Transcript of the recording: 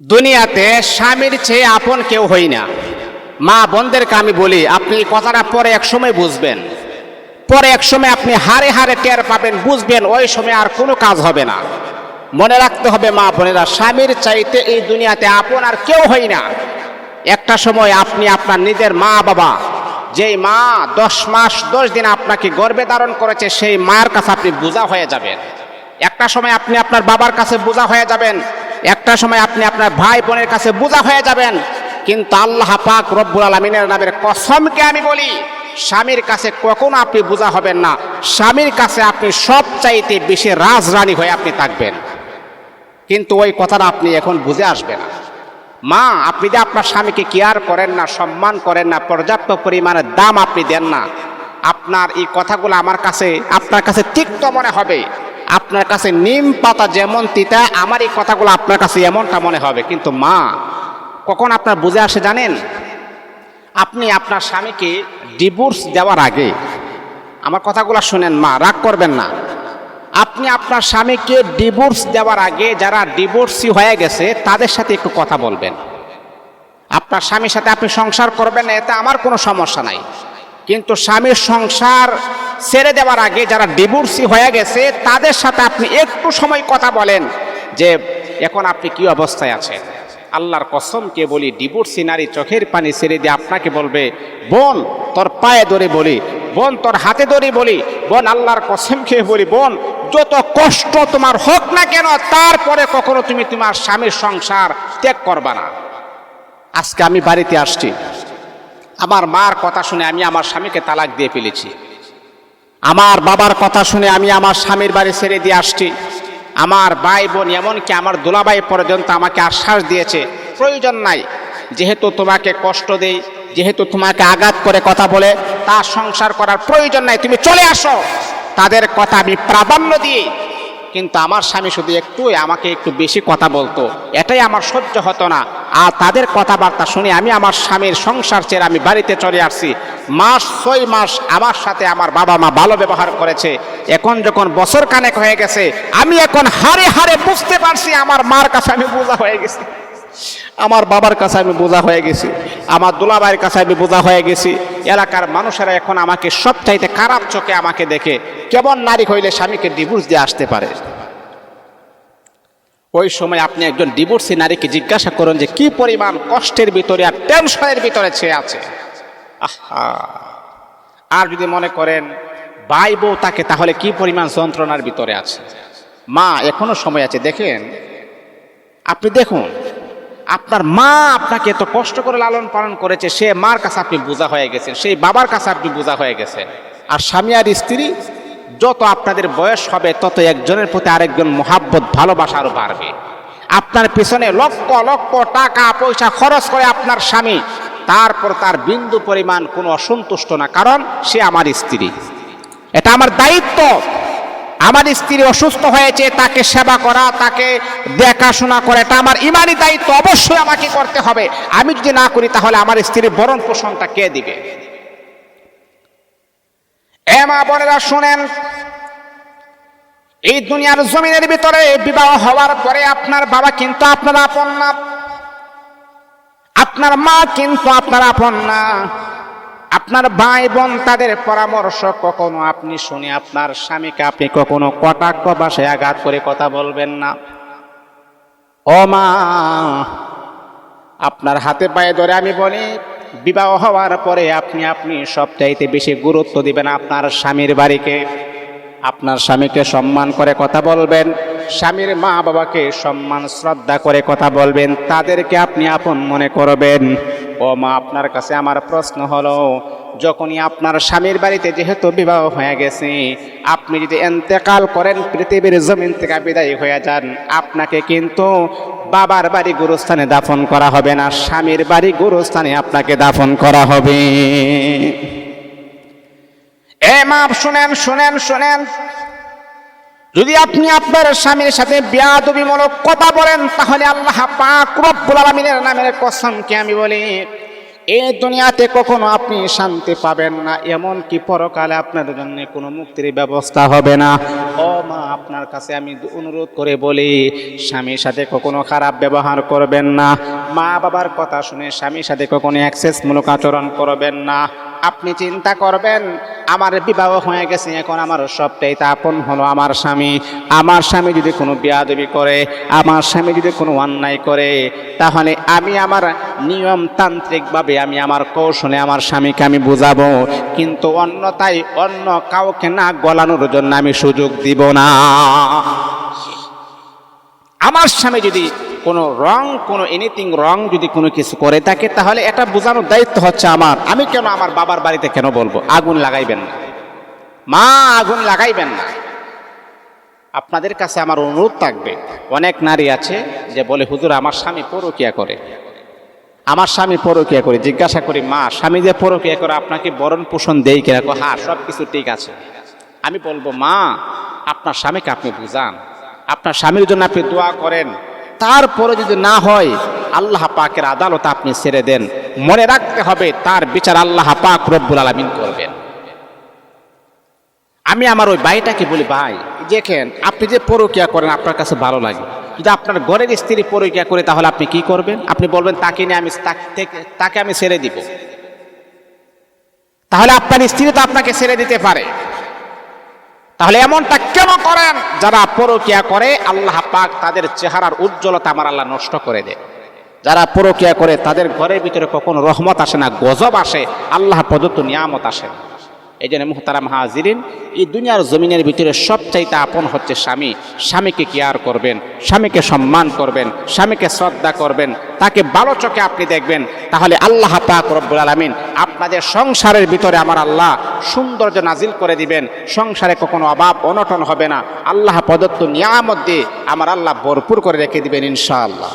দুনিয়াতে স্বামীর চেয়ে আপন কেউ হই না। মা বোনদেরকে আমি বলি, আপনি কথাটা পরে এক সময় বুঝবেন। পরে এক সময় আপনি হারে হারে টের পাবেন, বুঝবেন ওই সময় আর কোনো কাজ হবে না। মনে রাখতে হবে মা বোনেরা, স্বামীর চাইতে এই দুনিয়াতে আপন আর কেউ হই না। একটা সময় আপনি আপনার নিজের মা বাবা, যেই মা দশ মাস, দশ দিন আপনাকে গর্বে ধারণ করেছে, সেই মায়ের কাছে আপনি বোঝা হয়ে যাবেন। একটা সময় আপনি আপনার বাবার কাছে বোঝা হয়ে যাবেন একটা সময় আপনি আপনার ভাই বোনের কাছে বোঝা হয়ে যাবেন, কিন্তু আল্লাহ পাক রব্বুল আলমিনের নামের কসমকে আমি বলি, স্বামীর কাছে কখনো আপনি বোঝা হবেন না। স্বামীর কাছে আপনি সব চাইতে বেশি রাজরানী হয়ে আপনি থাকবেন। কিন্তু ওই কথাটা আপনি এখন বুঝে আসবে না। মা, আপনি যে আপনার স্বামীকে কেয়ার করেন না, সম্মান করেন না, পর্যাপ্ত পরিমাণে দাম আপনি দেন না, আপনার এই কথাগুলো আমার কাছে, আপনার কাছে তিক্ত মনে হবে। আপনার কাছে নিম পাতা যেমন তিতা, আমার এই কথাগুলো আপনার কাছে এমনটা মনে হবে। কিন্তু মা, কখন আপনার বুঝে আসে জানেন? আপনি আপনার স্বামীকে ডিভোর্স দেওয়ার আগে। আমার কথাগুলো শুনেন মা, রাগ করবেন না। আপনি আপনার স্বামীকে ডিভোর্স দেওয়ার আগে যারা ডিভোর্সি হয়ে গেছে, তাদের সাথে একটু কথা বলবেন। আপনার স্বামীর সাথে আপনি সংসার করবেন না, এতে আমার কোনো সমস্যা নাই। কিন্তু স্বামীর সংসার ছেড়ে দেওয়ার আগে যারা ডিভোর্সি হয়ে গেছে, তাদের সাথে আপনি একটু সময় কথা বলেন যে, এখন আপনি কি অবস্থায় আছেন? আল্লাহর কসমকে বলি ডিভোর্সি নারী চোখের পানি ছেড়ে দিয়ে আপনাকে বলবে, বোন, তোর পায়ে ধরে বলি, বোন, তোর হাতে ধরে বলি, বোন, আল্লাহর কসম খেয়ে বলি, বোন, যত কষ্ট তোমার হোক না কেন, তারপরে কখনো তুমি তোমার স্বামীর সংসার ত্যাগ করবা না। আজকে আমি বাড়িতে আসছি। আমার মার কথা শুনে আমি আমার স্বামীকে তালাক দিয়ে ফেলেছি। আমার বাবার কথা শুনে আমি আমার স্বামীর বাড়ি ছেড়ে দিয়ে আসছি। আমার ভাই বোন, এমনকি আমার দোলাবাই পর্যন্ত আমাকে আশ্বাস দিয়েছে, প্রয়োজন নাই, যেহেতু তোমাকে কষ্ট দেই, যেহেতু তোমাকে আঘাত করে কথা বলে, তা সংসার করার প্রয়োজন নাই, তুমি চলে আসো। তাদের কথা আমি প্রাধান্য দিই কিন্তু আমার স্বামী শুধু একটু আমাকে একটু বেশি কথা বলতো। এটাই আমার সহ্য হতো না। আর তাদের কথাবার্তা শুনে আমি আমার স্বামীর সংসার ছেড়ে আমি বাড়িতে চলে আসছি। মাস ছয় মাস আমার সাথে আমার বাবা মা ভালো ব্যবহার করেছে। এখন যখন বছর কানেক হয়ে গেছে, আমি এখন হারে হারে বুঝতে পারছি আমার মার কাছে আমি বোঝা হয়ে গেছি। আমার বাবার কাছে আমি বোঝা হয়ে গেছি। আমার দুলাভাইয়ের কাছে আমি বোঝা হয়ে গেছি, এলাকার মানুষেরা এখন আমাকে সবচাইতে খারাপ চোখে আমাকে দেখে, কেমন নারী হইলে স্বামীকে ডিভোর্স দিয়ে আসতে পারে? ওই সময় আপনি একজন ডিভোর্সি নারীকে জিজ্ঞাসা করুন যে কি পরিমাণ কষ্টের ভিতরে আর টেনশনের ভিতরে সে আছে। আহা! আর যদি মনে করেন, ভাই বউ তাকে তাহলে কি পরিমাণ যন্ত্রণার ভিতরে আছে? মা এখনও সময় আছে, দেখেন। আপনি দেখুন আপনার মা আপনাকে এত কষ্ট করে লালন পালন করেছে, সে মার কাছে আপনি বোঝা হয়ে গেছেন, সেই বাবার কাছে আপনি বোঝা হয়ে গেছেন। আর স্বামী আর স্ত্রী, যত আপনাদের বয়স হবে, তত একজনের প্রতি আরেকজন মহাব্বত, ভালোবাসা আরও বাড়বে। আপনার পিছনে লক্ষ লক্ষ টাকা পয়সা খরচ করে আপনার স্বামী, তারপর তার বিন্দু পরিমাণ কোনো অসন্তুষ্ট না, কারণ সে আমার স্ত্রী। এটা আমার দায়িত্ব। আমার স্ত্রী অসুস্থ হয়েছে, তাকে সেবা করা, তাকে দেখাশোনা করা, এটা আমার ইমানি দায়িত্ব, অবশ্যই আমাকে করতে হবে। আমি যদি না করি, তাহলে আমার স্ত্রীর বরণ পোষণটা কে দিবে? এ মা বোনেরা, শুনেন, এই দুনিয়ার জমিনের ভিতরে বিবাহ হওয়ার পরে আপনার বাবা কিন্তু আপনার আপন না। আপনার মা কিন্তু আপনার আপন না। আপনার ভাই বোন তাদের পরামর্শ কখনো আপনি শুনে আপনার স্বামীকে আপনি কখনো কটাক্ষ বাসায় আঘাত করে কথা বলবেন না? ও মা, আপনার হাতে পায়ে ধরে আমি বলি, বিবাহ হওয়ার পরে আপনি আপনি সবচাইতে বেশি গুরুত্ব দিবেন আপনার স্বামীর বাড়িকে। আপনার স্বামীকে সম্মান করে কথা বলবেন, স্বামীর মা বাবাকে সম্মান, শ্রদ্ধা করে কথা বলবেন, তাদেরকে আপনি আপন মনে করবেন। ও মা, আপনার কাছে আমার প্রশ্ন হলো, যখনই আপনার স্বামীর বাড়িতে যেহেতু বিবাহ হয়ে গেছে, আপনি যদি এন্তেকাল করেন, পৃথিবীর জমিন থেকে বিদায়ী হয়ে যান, আপনাকে কিন্তু বাবার বাড়ি গুরুস্থানে দাফন করা হবে না, স্বামীর বাড়ি গুরুস্থানে আপনাকে দাফন করা হবে। এ মাপ শুনেন শুনেন শুনেন। যদি আপনি আপনার স্বামীর সাথে বিয়াদবিমূলক কথা বলেন, তাহলে আল্লাহ পাক রব্বুল আলামিনের নামের কসমকে আমি বলি এই দুনিয়াতে কখনো আপনি শান্তি পাবেন না এমন কি পরকালে আপনার জন্য কোনো মুক্তির ব্যবস্থা হবে না। ও মা, আপনার কাছে আমি অনুরোধ করে বলি, স্বামীর সাথে কখনো খারাপ ব্যবহার করবেন না মা বাবার কথা শুনে স্বামীর সাথে কখনো অ্যাক্সেসমূলক আচরণ করবেন না। আপনি চিন্তা করবেন, আমার বিবাহ হয়ে গেছে, এখন আমার সবটাই তা আপন হলো আমার স্বামী। আমার স্বামী যদি কোনো বিয়াদবি করে, আমার স্বামী যদি কোনো অন্যায় করে, তাহলে আমি আমার নিয়মতান্ত্রিকভাবে আমি আমার কৌশলে আমার স্বামীকে আমি বুঝাবো। কিন্তু অন্যতাই অন্য কাউকে না গলানোর জন্য আমি সুযোগ দিব না। আমার স্বামী যদি কোনো রং কোনো এনিথিং রং যদি কোনো কিছু করে থাকে, তাহলে এটা বোঝানোর দায়িত্ব হচ্ছে আমার। আমি কেন আমার বাবার বাড়িতে কেন বলব? আগুন লাগাইবেন না। মা আগুন লাগাইবেন না। আপনাদের কাছে আমার অনুরোধ থাকবে। অনেক নারী আছে যে বলে, হুজুর, আমার স্বামী পরকিয়া করে। আমার স্বামী পরকিয়া করে। জিজ্ঞাসা করি, মা, স্বামী যে পরকিয়া করে, আপনাকে বরণ পোষণ দেই কিনা? হ্যাঁ সব কিছু ঠিক আছে। আমি বলব, মা, আপনার স্বামীকে আপনি বুঝান। আপনার স্বামীর জন্য আপনি দোয়া করেন। তারপরে যদি না হয়, আল্লাহ পাকের আদালত আপনি ছেড়ে দেন। মনে রাখতে হবে, তার বিচার আল্লাহ পাক রব্বুল আলমিন করবেন। আমি আমার ওই ভাইটাকে বলি, ভাই দেখেন, আপনি যে পরকিয়া করেন, আপনার কাছে ভালো লাগে। যদি আপনার ঘরের স্ত্রী পরকিয়া করে, তাহলে আপনি কি করবেন? আপনি বলবেন, তাকে নিয়ে আমি তাক- তাকে আমি ছেড়ে দিব। তাহলে আপনার স্ত্রী তো আপনাকে ছেড়ে দিতে পারে। তাহলে এমনটা কেন করেন? যারা পরকিয়া করে, আল্লাহ পাক তাদের চেহারার উজ্জ্বলতা আমার আল্লাহ নষ্ট করে দেয় যারা পরকিয়া করে, তাদের ঘরের ভিতরে কখনো রহমত আসে না, গজব আসে, আল্লাহ প্রদত্ত নিয়ামত আসে না। এই জন্য মুহতারাম হাজিরিন, এই দুনিয়ার জমিনের ভিতরে সবচাইতে আপন হচ্ছে স্বামী। স্বামীকে কেয়ার করবেন, স্বামীকে সম্মান করবেন, স্বামীকে শ্রদ্ধা করবেন, তাকে ভালো চোখে আপনি দেখবেন, তাহলে আল্লাহ পাক রব্বুল আলমিন আপনাদের সংসারের ভিতরে আমার আল্লাহ সৌন্দর্য নাজিল করে দিবেন। সংসারে কখনো অভাব, অনটন হবে না। আল্লাহ প্রদত্ত নিয়ামত দিয়ে আমার আল্লাহ ভরপুর করে রেখে দিবেন ইনশাআল্লাহ।